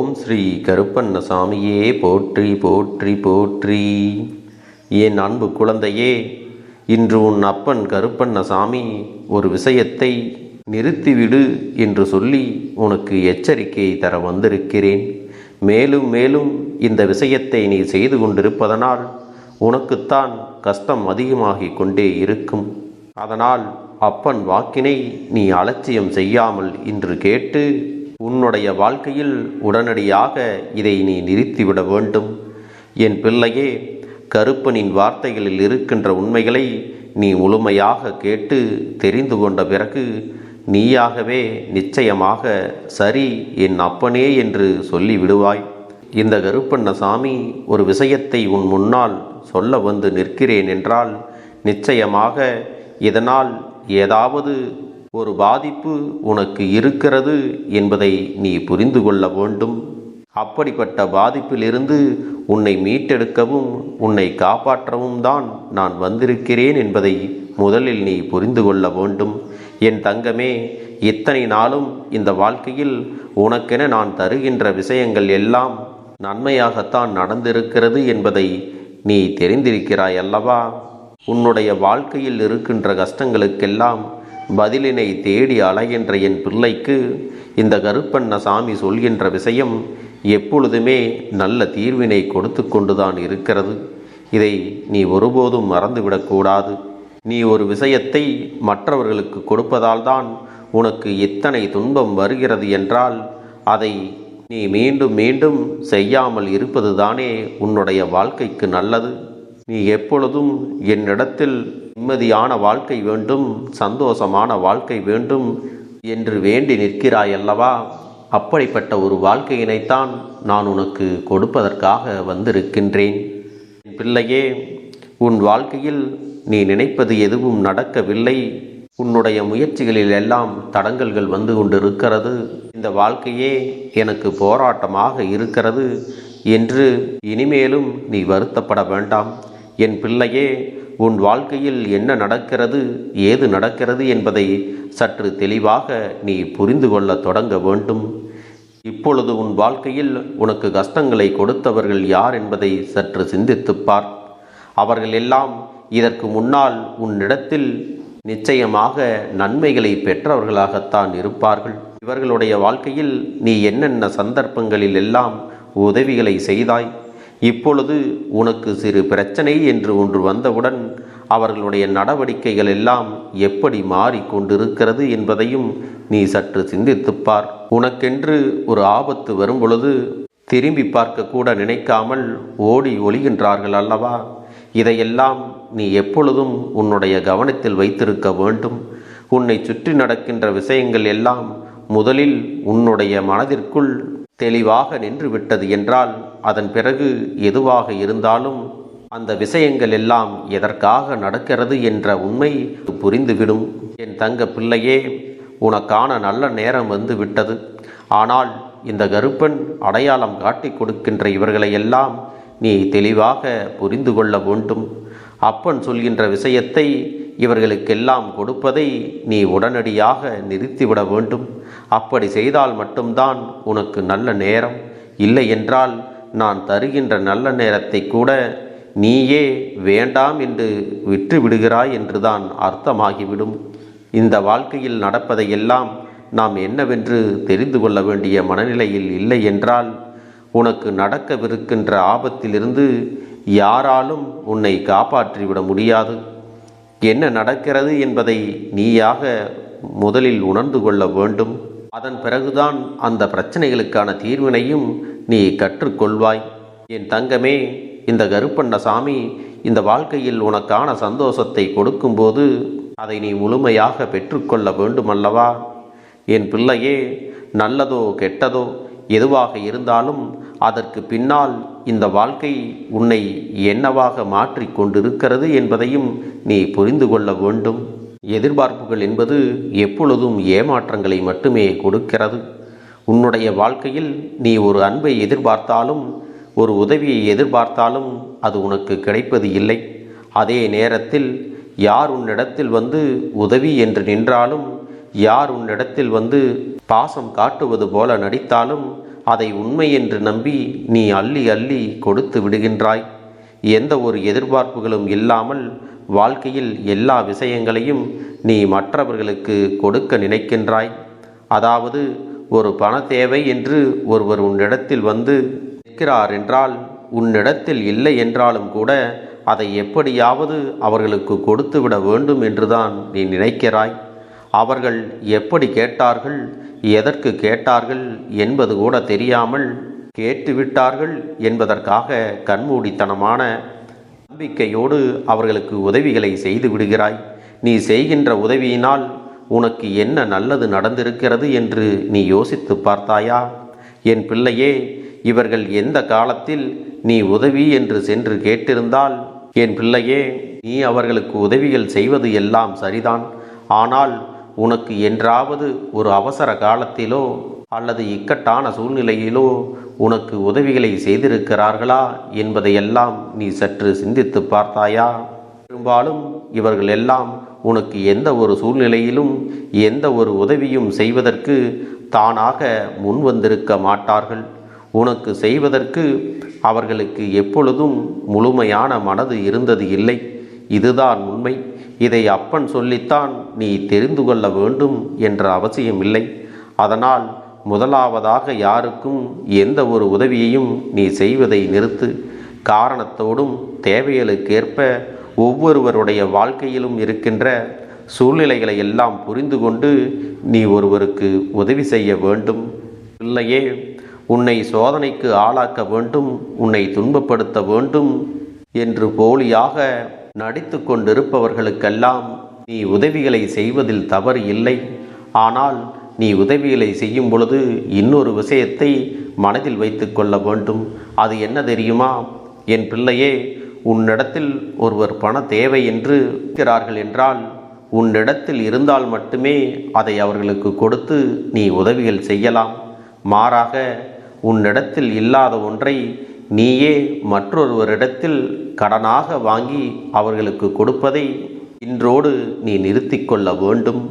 ஓம் ஸ்ரீ கருப்பண்ணசாமியே போற்றி போற்றி போற்றி. என் அன்பு குழந்தையே இன்று உன் அப்பன் கருப்பண்ண சாமி ஒரு விஷயத்தை நிறுத்திவிடு என்று சொல்லி உனக்கு எச்சரிக்கை தர வந்திருக்கிறேன். மேலும் மேலும் இந்த விஷயத்தை நீ செய்து கொண்டிருப்பதனால் உனக்குத்தான் கஷ்டம் அதிகமாகிக் கொண்டே இருக்கும். அதனால் அப்பன் வாக்கினை நீ அலட்சியம் செய்யாமல் இன்று கேட்டு உன்னுடைய வாழ்க்கையில் உடனடியாக இதை நீ நிறுத்திவிட வேண்டும். என் பிள்ளையே கருப்பனின் வார்த்தைகளில் இருக்கின்ற உண்மைகளை நீ முழுமையாக கேட்டு தெரிந்து கொண்ட பிறகு நீயாகவே நிச்சயமாக சரி என் அப்பனே என்று சொல்லி விடுவாய். இந்த கருப்பண்ணசாமி ஒரு விஷயத்தை உன் முன்னால் சொல்ல வந்து நிற்கிறேன் என்றால் நிச்சயமாக இதனால் ஏதாவது ஒரு பாதிப்பு உனக்கு இருக்கிறது என்பதை நீ புரிந்து கொள்ள வேண்டும். அப்படிப்பட்ட பாதிப்பிலிருந்து உன்னை மீட்டெடுக்கவும் உன்னை காப்பாற்றவும் தான் நான் வந்திருக்கிறேன் என்பதை முதலில் நீ புரிந்து கொள்ள வேண்டும். என் தங்கமே இத்தனை நாளும் இந்த வாழ்க்கையில் உனக்கென நான் தருகின்ற விஷயங்கள் எல்லாம் நன்மையாகத்தான் நடந்திருக்கிறது என்பதை நீ தெரிந்திருக்கிறாய் அல்லவா? உன்னுடைய வாழ்க்கையில் இருக்கின்ற கஷ்டங்களுக்கெல்லாம் பதிலினை தேடி அலைகின்ற என் பிள்ளைக்கு இந்த கருப்பண்ண சாமி சொல்கின்ற விஷயம் எப்பொழுதுமே நல்ல தீர்வினை கொடுத்து கொண்டுதான் இருக்கிறது. இதை நீ ஒருபோதும் மறந்துவிடக்கூடாது நீ ஒரு விஷயத்தை மற்றவர்களுக்கு கொடுப்பதால் தான் உனக்கு எத்தனை துன்பம் வருகிறது என்றால் அதை நீ மீண்டும் மீண்டும் செய்யாமல் இருப்பதுதானே உன்னுடைய வாழ்க்கைக்கு நல்லது. நீ எப்பொழுதும் என்னிடத்தில் நிம்மதியான வாழ்க்கை வேண்டும் சந்தோஷமான வாழ்க்கை வேண்டும் என்று வேண்டி நிற்கிறாய் அல்லவா அப்படிப்பட்ட ஒரு வாழ்க்கையினைத்தான் நான் உனக்கு கொடுப்பதற்காக வந்திருக்கின்றேன். என் பிள்ளையே உன் வாழ்க்கையில் நீ நினைப்பது எதுவும் நடக்கவில்லை. உன்னுடைய முயற்சிகளில் எல்லாம் தடங்கல்கள் வந்து கொண்டிருக்கிறது. இந்த வாழ்க்கையே எனக்கு போராட்டமாக இருக்கிறது என்று இனிமேலும் நீ வருத்தப்பட வேண்டாம். என் பிள்ளையே உன் வாழ்க்கையில் என்ன நடக்கிறது ஏது நடக்கிறது என்பதை சற்று தெளிவாக நீ புரிந்து கொள்ள தொடங்க வேண்டும். இப்பொழுது உன் வாழ்க்கையில் உனக்கு கஷ்டங்களை கொடுத்தவர்கள் யார் என்பதை சற்று சிந்தித்துப் பார். அவர்கள் எல்லாம் இதற்கு முன்னால் உன்னிடத்தில் நிச்சயமாக நன்மைகளை பெற்றவர்களாகத்தான் இருப்பார்கள். இவர்களுடைய வாழ்க்கையில் நீ என்னென்ன சந்தர்ப்பங்களில் எல்லாம் உதவிகளை செய்தாய்? இப்பொழுது உனக்கு சிறு பிரச்சனை என்று ஒன்று வந்தவுடன் அவர்களுடைய நடவடிக்கைகள் எல்லாம் எப்படி மாறிக்கொண்டிருக்கிறது என்பதையும் நீ சற்று சிந்தித்துப்பார். உனக்கென்று ஒரு ஆபத்து வரும் பொழுது திரும்பி பார்க்க கூட நினைக்காமல் ஓடி ஒளிகின்றார்கள் அல்லவா? இதையெல்லாம் நீ எப்பொழுதும் உன்னுடைய கவனத்தில் வைத்திருக்க வேண்டும். உன்னை சுற்றி நடக்கின்ற விஷயங்கள் எல்லாம் முதலில் உன்னுடைய மனதிற்குள் தெளிவாக நின்று விட்டது என்றால் அதன் பிறகு எதுவாக இருந்தாலும் அந்த விஷயங்கள் எல்லாம் எதற்காக நடக்கிறது என்ற உண்மை புரிந்துவிடும். என் தங்க பிள்ளையே உனக்கான நல்ல நேரம் வந்து விட்டது. ஆனால் இந்த கருப்பன் அடையாளம் காட்டிக் கொடுக்கின்ற இவர்களை எல்லாம் நீ தெளிவாக புரிந்து கொள்ள வேண்டும். அப்பன் சொல்கின்ற விஷயத்தை இவர்களுக்கெல்லாம் கொடுப்பதை நீ உடனடியாக நிறுத்திவிட வேண்டும். அப்படி செய்தால் மட்டும்தான் உனக்கு நல்ல நேரம். இல்லை என்றால் நான் தருகின்ற நல்ல நேரத்தை கூட நீயே வேண்டாம் என்று விற்று விடுகிறாய் என்றுதான் அர்த்தமாகிவிடும். இந்த வாழ்க்கையில் நடப்பதையெல்லாம் நாம் என்னவென்று தெரிந்து கொள்ள வேண்டிய மனநிலையில் இல்லை என்றால் உனக்கு நடக்கவிருக்கின்ற ஆபத்திலிருந்து யாராலும் உன்னை காப்பாற்றிவிட முடியாது. என்ன நடக்கிறது என்பதை நீயாக முதலில் உணர்ந்து கொள்ள வேண்டும். அதன் பிறகுதான் அந்த பிரச்சனைகளுக்கான தீர்வினையும் நீ கற்றுக்கொள்வாய். என் தங்கமே இந்த கருப்பண்ணசாமி இந்த வாழ்க்கையில் உனக்கான சந்தோஷத்தை கொடுக்கும்போது அதை நீ முழுமையாக பெற்றுக்கொள்ள வேண்டுமல்லவா? என் பிள்ளையே நல்லதோ கெட்டதோ எதுவாக இருந்தாலும் அதற்கு பின்னால் இந்த வாழ்க்கை உன்னை என்னவாக மாற்றி கொண்டிருக்கிறது என்பதையும் நீ புரிந்து கொள்ள வேண்டும். எதிர்பார்ப்புகள் என்பது எப்பொழுதும் ஏமாற்றங்களை மட்டுமே கொடுக்கிறது. உன்னுடைய வாழ்க்கையில் நீ ஒரு அன்பை எதிர்பார்த்தாலும் ஒரு உதவியை எதிர்பார்த்தாலும் அது உனக்கு கிடைப்பது இல்லை. அதே நேரத்தில் யார் உன்னிடத்தில் வந்து உதவி என்று நின்றாலும் யார் உன்னிடத்தில் வந்து பாசம் காட்டுவது போல நடித்தாலும் அதை உண்மை என்று நம்பி நீ அள்ளி அள்ளி கொடுத்து விடுகின்றாய். எந்த ஒரு எதிர்பார்ப்புகளும் இல்லாமல் வாழ்க்கையில் எல்லா விஷயங்களையும் நீ மற்றவர்களுக்கு கொடுக்க நினைக்கின்றாய். அதாவது ஒரு பண தேவை என்று ஒருவர் உன்னிடத்தில் வந்து நிற்கிறார் என்றால் உன்னிடத்தில் இல்லை என்றாலும் கூட அதை எப்படியாவது அவர்களுக்கு கொடுத்து விட வேண்டும் என்றுதான் நீ நினைக்கிறாய். அவர்கள் எப்படி கேட்டார்கள் எதற்கு கேட்டார்கள் என்பது கூட தெரியாமல் கேட்டுவிட்டார்கள் என்பதற்காக கண்மூடித்தனமான நம்பிக்கையோடு அவர்களுக்கு உதவிகளை செய்து விடுகிறாய். நீ செய்கின்ற உதவியினால் உனக்கு என்ன நல்லது நடந்திருக்கிறது என்று நீ யோசித்து பார்த்தாயா? என் பிள்ளையே இவர்கள் எந்த காலத்தில் நீ உதவி என்று சென்று கேட்டிருந்தால் என் பிள்ளையே நீ அவர்களுக்கு உதவிகள் செய்வது எல்லாம் சரிதான். ஆனால் உனக்கு என்றாவது ஒரு அவசர காலத்திலோ அல்லது இக்கட்டான சூழ்நிலையிலோ உனக்கு உதவிகளை செய்திருக்கிறார்களா என்பதையெல்லாம் நீ சற்று சிந்தித்து பார்த்தாயா? பெரும்பாலும் இவர்கள் எல்லாம் உனக்கு எந்த ஒரு சூழ்நிலையிலும் எந்த ஒரு உதவியும் செய்வதற்கு தானாக முன் வந்திருக்க மாட்டார்கள். உனக்கு செய்வதற்கு அவர்களுக்கு எப்பொழுதும் முழுமையான மனது இருந்தது இல்லை. இதுதான் உண்மை. இதை அப்பன் சொல்லித்தான் நீ தெரிந்து கொள்ள வேண்டும் என்ற அவசியமில்லை. அதனால் முதலாவதாக யாருக்கும் எந்த ஒரு உதவியையும் நீ செய்வதை நிறுத்து. காரணத்தோடும் தேவைகளுக்கேற்ப ஒவ்வொருவருடைய வாழ்க்கையிலும் இருக்கின்ற சூழ்நிலைகளை எல்லாம் புரிந்து கொண்டு நீ ஒருவருக்கு உதவி செய்ய வேண்டும். இல்லையே உன்னை சோதனைக்கு ஆளாக்க வேண்டும் உன்னை துன்பப்படுத்த வேண்டும் என்று போலியாக நடித்து கொண்டிருப்பவர்களுக்கெல்லாம் நீ உதவிகளை செய்வதில் தவறு இல்லை. ஆனால் நீ உதவிகளை செய்யும் பொழுது இன்னொரு விஷயத்தை மனதில் வைத்து கொள்ள வேண்டும். அது என்ன தெரியுமா? என் பிள்ளையே உன்னிடத்தில் ஒருவர் பண தேவை என்று இருக்கிறார்கள் என்றால் உன்னிடத்தில் இருந்தால் மட்டுமே அதை அவர்களுக்கு கொடுத்து நீ உதவிகள் செய்யலாம். மாறாக உன்னிடத்தில் இல்லாத ஒன்றை நீயே மற்றொருவரிடத்தில் கடனாக வாங்கி அவர்களுக்கு கொடுப்பதை இன்றோடு நீ நிறுத்திக்கொள்ள வேண்டும்.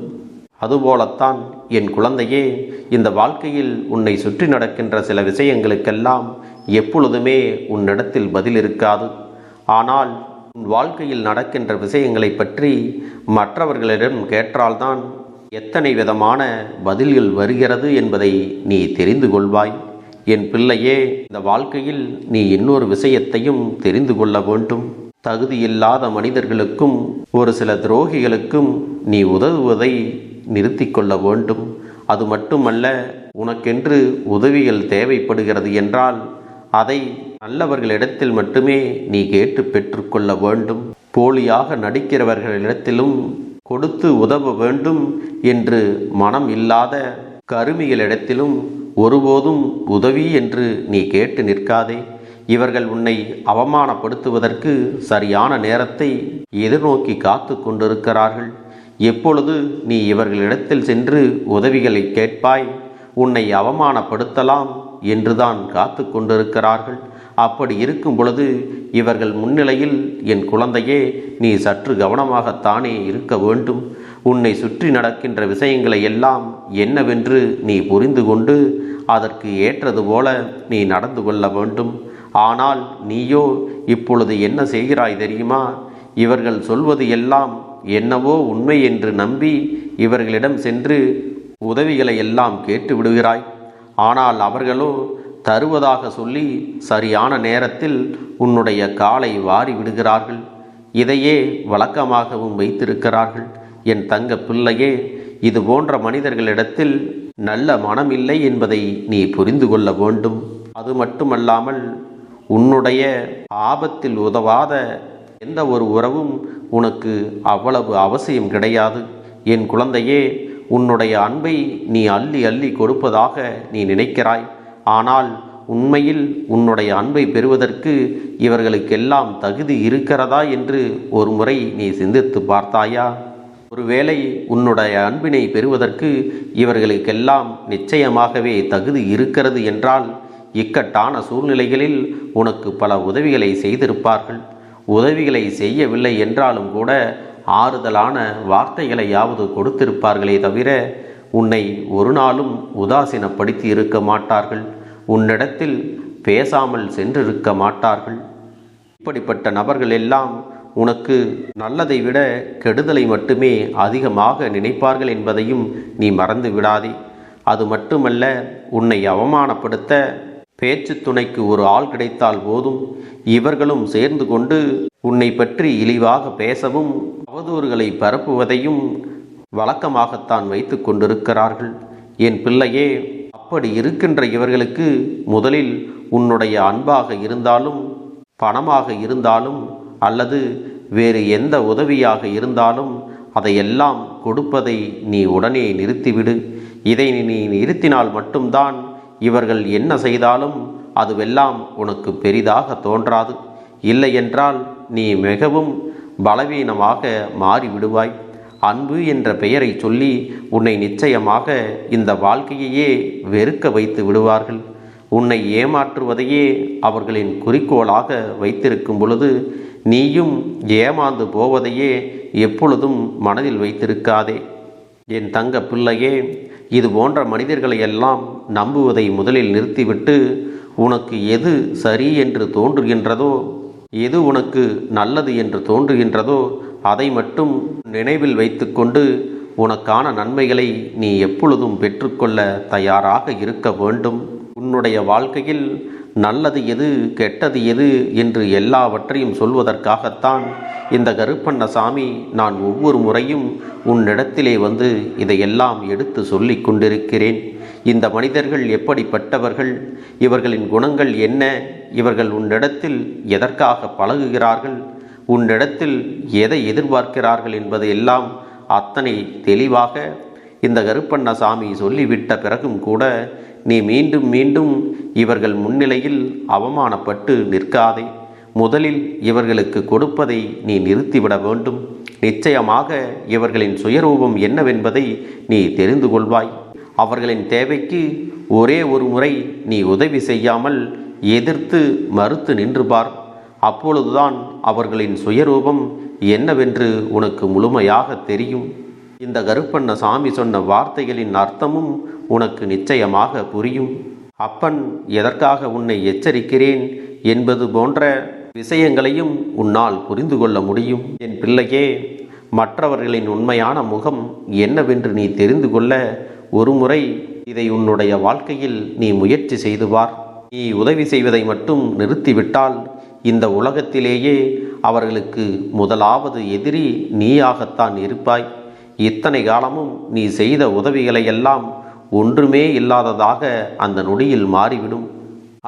அதுபோலத்தான் என் குழந்தையே இந்த வாழ்க்கையில் உன்னை சுற்றி நடக்கின்ற சில விஷயங்களுக்கெல்லாம் எப்பொழுதுமே உன்னிடத்தில் பதில் இருக்காது. ஆனால் உன் வாழ்க்கையில் நடக்கின்ற விஷயங்களை பற்றி மற்றவர்களிடம் கேட்டால்தான் எத்தனை விதமான பதில்கள் வருகிறது என்பதை நீ தெரிந்து கொள்வாய். என் பிள்ளையே இந்த வாழ்க்கையில் நீ இன்னொரு விஷயத்தையும் தெரிந்து கொள்ள வேண்டும். தகுதியில்லாத மனிதர்களுக்கும் ஒரு சில துரோகிகளுக்கும் நீ உதவுவதை நிறுத்தி கொள்ள வேண்டும். அது மட்டுமல்ல உனக்கென்று உதவிகள் தேவைப்படுகிறது என்றால் அதை நல்லவர்களிடத்தில் மட்டுமே நீ கேட்டு பெற்றுக்கொள்ள வேண்டும். போலியாக நடிக்கிறவர்களிடத்திலும் கொடுத்து உதவ வேண்டும் என்று மனம் இல்லாத கருமிகளிடத்திலும் ஒருபோதும் உதவி என்று நீ கேட்டு நிற்காதே. இவர்கள் உன்னை அவமானப்படுத்துவதற்கு சரியான நேரத்தை எதிர்நோக்கி காத்து கொண்டிருக்கிறார்கள். எப்பொழுது நீ இவர்களிடத்தில் சென்று உதவிகளை கேட்பாய்? உன்னை அவமானப்படுத்தலாம் என்றுதான் காத்து கொண்டிருக்கிறார்கள். அப்படி இருக்கும் பொழுது இவர்கள் முன்னிலையில் என் குழந்தையே நீ சற்று கவனமாகத்தானே இருக்க வேண்டும். உன்னை சுற்றி நடக்கின்ற விஷயங்களை எல்லாம் என்னவென்று நீ புரிந்து கொண்டு அதற்கு ஏற்றது போல நீ நடந்து கொள்ள வேண்டும். ஆனால் நீயோ இப்பொழுது என்ன செய்கிறாய் தெரியுமா? இவர்கள் சொல்வது எல்லாம் என்னவோ உண்மை என்று நம்பி இவர்களிடம் சென்று உதவிகளை எல்லாம் கேட்டு விடுகிறாய். ஆனால் அவர்களோ தருவதாக சொல்லி சரியான நேரத்தில் உன்னுடைய காலை வாரி விடுகிறார்கள். இதையே வழக்கமாகவும் வைத்திருக்கிறார்கள். என் தங்க பிள்ளையே இது போன்ற மனிதர்களிடத்தில் நல்ல மனமில்லை என்பதை நீ புரிந்து கொள்ள வேண்டும். அது மட்டுமல்லாமல் உன்னுடைய ஆபத்தில் உதவாத எந்த ஒரு உறவும் உனக்கு அவ்வளவு அவசியம் கிடையாது. என் குழந்தையே உன்னுடைய அன்பை நீ அள்ளி அள்ளி கொடுப்பதாக நீ நினைக்கிறாய். ஆனால் உண்மையில் உன்னுடைய அன்பை பெறுவதற்கு இவர்களுக்கெல்லாம் தகுதி இருக்கிறதா என்று ஒரு முறை நீ சிந்தித்து பார்த்தாயா? ஒருவேளை உன்னுடைய அன்பினை பெறுவதற்கு இவர்களுக்கெல்லாம் நிச்சயமாகவே தகுதி இருக்கிறது என்றால் இக்கட்டான சூழ்நிலைகளில் உனக்கு பல உதவிகளை செய்திருப்பார்கள். உதவிகளை செய்யவில்லை என்றாலும் கூட ஆறுதலான வார்த்தைகளையாவது கொடுத்திருப்பார்களே தவிர உன்னை ஒரு நாளும் உதாசீனப்படுத்தி இருக்க மாட்டார்கள். உன்னிடத்தில் பேசாமல் சென்றிருக்க மாட்டார்கள். இப்படிப்பட்ட நபர்கள் எல்லாம் உனக்கு நல்லதை விட கெடுதலை மட்டுமே அதிகமாக நினைப்பார்கள் என்பதையும் நீ மறந்து விடாதே. அது மட்டுமல்ல உன்னை அவமானப்படுத்த பேச்சு துணைக்கு ஒரு ஆள் கிடைத்தால் போதும். இவர்களும் சேர்ந்து கொண்டு உன்னை பற்றி இழிவாக பேசவும் அவதூறுகளை பரப்புவதையும் வழக்கமாகத்தான் வைத்து கொண்டிருக்கிறார்கள். என் பிள்ளையே அப்படி இருக்கின்ற இவர்களுக்கு முதலில் உன்னுடைய அன்பாக இருந்தாலும் பணமாக இருந்தாலும் அல்லது வேறு எந்த உதவியாக இருந்தாலும் அதையெல்லாம் கொடுப்பதை நீ உடனே நிறுத்திவிடு. இதை நீ நிறுத்தினால் மட்டும்தான் இவர்கள் என்ன செய்தாலும் அதுவெல்லாம் உனக்கு பெரிதாக தோன்றாது. இல்லையென்றால் நீ மிகவும் பலவீனமாக மாறிவிடுவாய். அன்பு என்ற பெயரை சொல்லி உன்னை நிச்சயமாக இந்த வாழ்க்கையையே வெறுக்க வைத்து விடுவார்கள். உன்னை ஏமாற்றுவதையே அவர்களின் குறிக்கோளாக வைத்திருக்கும் பொழுது நீயும் ஏமாந்து போவதையே எப்பொழுதும் மனதில் வைத்திருக்காதே. என் தங்க பிள்ளையே இது போன்ற மனிதர்களை எல்லாம் நம்புவதை முதலில் நிறுத்திவிட்டு உனக்கு எது சரி என்று தோன்றுகின்றதோ எது உனக்கு நல்லது என்று தோன்றுகின்றதோ அதை மட்டும் நினைவில் வைத்துக்கொண்டு உனக்கான நன்மைகளை நீ எப்பொழுதும் பெற்றுக்கொள்ள தயாராக இருக்க வேண்டும். உன்னுடைய வாழ்க்கையில் நல்லது எது கெட்டது எது என்று எல்லாவற்றையும் சொல்வதற்காகத்தான் இந்த கருப்பண்ணசாமி நான் ஒவ்வொரு முறையும் உன்னிடத்திலே வந்து இதையெல்லாம் எடுத்து சொல்லிக் கொண்டிருக்கிறேன். இந்த மனிதர்கள் எப்படிப்பட்டவர்கள்? இவர்களின் குணங்கள் என்ன? இவர்கள் உன்னிடத்தில் எதற்காக பழகுகிறார்கள்? உன்னிடத்தில் எதை எதிர்பார்க்கிறார்கள் என்பதையெல்லாம் அத்தனை தெளிவாக இந்த கருப்பண்ண சாமி சொல்லிவிட்ட பிறகும் கூட நீ மீண்டும் மீண்டும் இவர்கள் முன்னிலையில் அவமானப்பட்டு நிற்காதே. முதலில் இவர்களுக்கு கொடுப்பதை நீ நிறுத்திவிட வேண்டும். நிச்சயமாக இவர்களின் சுயரூபம் என்னவென்பதை நீ தெரிந்து கொள்வாய். அவர்களின் தேவைக்கு ஒரே ஒரு முறை நீ உதவி செய்யாமல் எதிர்த்து மறுத்து நின்று பார். அப்பொழுதுதான் அவர்களின் சுயரூபம் என்னவென்று உனக்கு முழுமையாக தெரியும். இந்த கருப்பண்ண சாமி சொன்ன வார்த்தைகளின் அர்த்தமும் உனக்கு நிச்சயமாக புரியும். அப்பன் எதற்காக உன்னை எச்சரிக்கிறேன் என்பது போன்ற விஷயங்களையும் உன்னால் புரிந்து கொள்ள முடியும். என் பிள்ளையே மற்றவர்களின் உண்மையான முகம் என்னவென்று நீ தெரிந்து கொள்ள ஒருமுறை இதை உன்னுடைய வாழ்க்கையில் நீ முயற்சி செய்து பார். நீ உதவி செய்வதை மட்டும் நிறுத்திவிட்டால் இந்த உலகத்திலேயே அவர்களுக்கு முதலாவது எதிரி நீயாகத்தான் இருப்பாய். இத்தனை காலமும் நீ செய்த உதவிகளை எல்லாம் ஒன்றுமே இல்லாததாக அந்த நொடியில் மாறிவிடும்.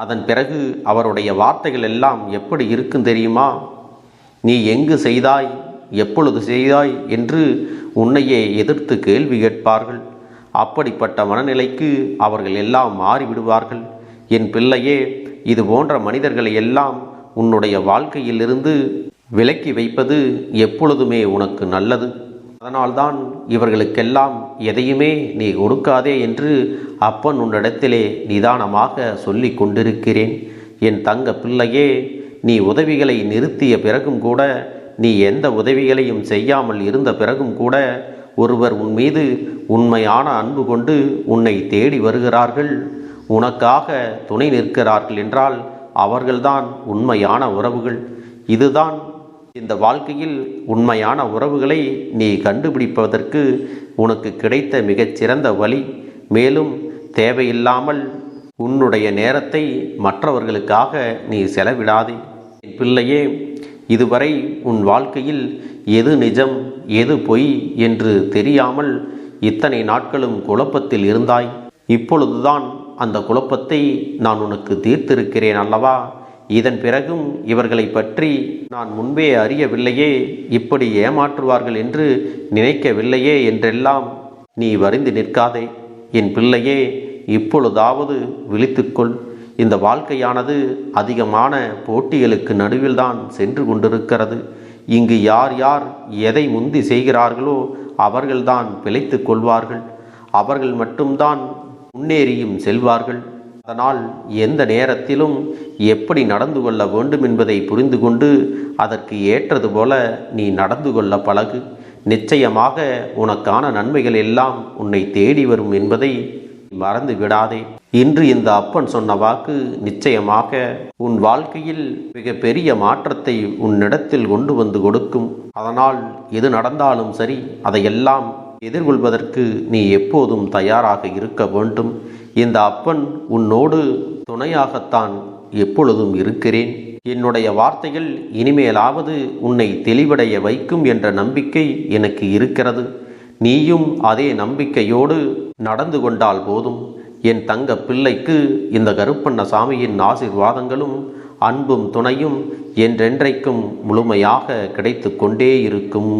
அதன் பிறகு அவருடைய வார்த்தைகள் எல்லாம் எப்படி இருக்கும் தெரியுமா? நீ எங்கு செய்தாய் எப்பொழுது செய்தாய் என்று உன்னையே எதிர்த்து கேள்வி கேட்பார்கள். அப்படிப்பட்ட மனநிலைக்கு அவர்கள் எல்லாம் மாறிவிடுவார்கள். என் பிள்ளையே இது போன்ற மனிதர்களை எல்லாம் உன்னுடைய வாழ்க்கையிலிருந்து விலக்கி வைப்பது எப்பொழுதுமே உனக்கு நல்லது. அதனால்தான் இவர்களுக்கெல்லாம் எதையுமே நீ கொடுக்காதே என்று அப்பன் உன்னிடத்திலே நிதானமாக சொல்லி கொண்டிருக்கிறேன். என் தங்க பிள்ளையே நீ உதவிகளை நிறுத்திய பிறகும் கூட நீ எந்த உதவிகளையும் செய்யாமல் இருந்த பிறகும் கூட ஒருவர் உன் மீது உண்மையான அன்பு கொண்டு உன்னை தேடி வருகிறார்கள். உனக்காக துணை நிற்கிறார்கள் என்றால் அவர்கள்தான் உண்மையான உறவுகள். இதுதான் இந்த வாழ்க்கையில் உண்மையான உறவுகளை நீ கண்டுபிடிப்பதற்கு உனக்கு கிடைத்த மிகச்சிறந்த வழி. மேலும் தேவையில்லாமல் உன்னுடைய நேரத்தை மற்றவர்களுக்காக நீ செலவிடாதே. பிள்ளையே இதுவரை உன் வாழ்க்கையில் எது நிஜம் எது பொய் என்று தெரியாமல் இத்தனை நாட்களும் குழப்பத்தில் இருந்தாய்? இப்பொழுதுதான் அந்த குழப்பத்தை நான் உனக்கு தீர்த்திருக்கிறேன் அல்லவா? இதன் பிறகும் இவர்களை பற்றி நான் முன்பே அறியவில்லையே இப்படி ஏமாற்றுவார்கள் என்று நினைக்கவில்லையே என்றெல்லாம் நீ வருந்து நிற்காதே. என் பிள்ளையே இப்பொழுதாவது விழித்துக்கொள். இந்த வாழ்க்கையானது அதிகமான போட்டிகளுக்கு நடுவில் தான் சென்று கொண்டிருக்கிறது. இங்கு யார் யார் எதை முந்தி செய்கிறார்களோ அவர்கள்தான் பிழைத்து கொள்வார்கள். அவர்கள் மட்டும்தான் முன்னேறியும் செல்வார்கள். அதனால் எந்த நேரத்திலும் எப்படி நடந்து கொள்ள வேண்டும் என்பதை புரிந்து கொண்டு அதற்கு ஏற்றது போல நீ நடந்து கொள்ள பழகு. நிச்சயமாக உனக்கான நன்மைகள் எல்லாம் உன்னை தேடி வரும் என்பதை மறந்து விடாதே. இன்று இந்த அப்பன் சொன்ன வாக்கு நிச்சயமாக உன் வாழ்க்கையில் மிக பெரிய மாற்றத்தை உன்னிடத்தில் கொண்டு வந்து கொடுக்கும். அதனால் எது நடந்தாலும் சரி அதையெல்லாம் எதிர்கொள்வதற்கு நீ எப்போதும் தயாராக இருக்க வேண்டும். இந்த அப்பன் உன்னோடு துணையாகத்தான் எப்பொழுதும் இருக்கிறேன். என்னுடைய வார்த்தைகள் இனிமேலாவது உன்னை தெளிவடைய வைக்கும் என்ற நம்பிக்கை எனக்கு இருக்கிறது. நீயும் அதே நம்பிக்கையோடு நடந்து கொண்டால் போதும். என் தங்க பிள்ளைக்கு இந்த கருப்பண்ண சாமியின் ஆசிர்வாதங்களும் அன்பும் துணையும் என்றென்றைக்கும் முழுமையாக கிடைத்து கொண்டே இருக்கும்.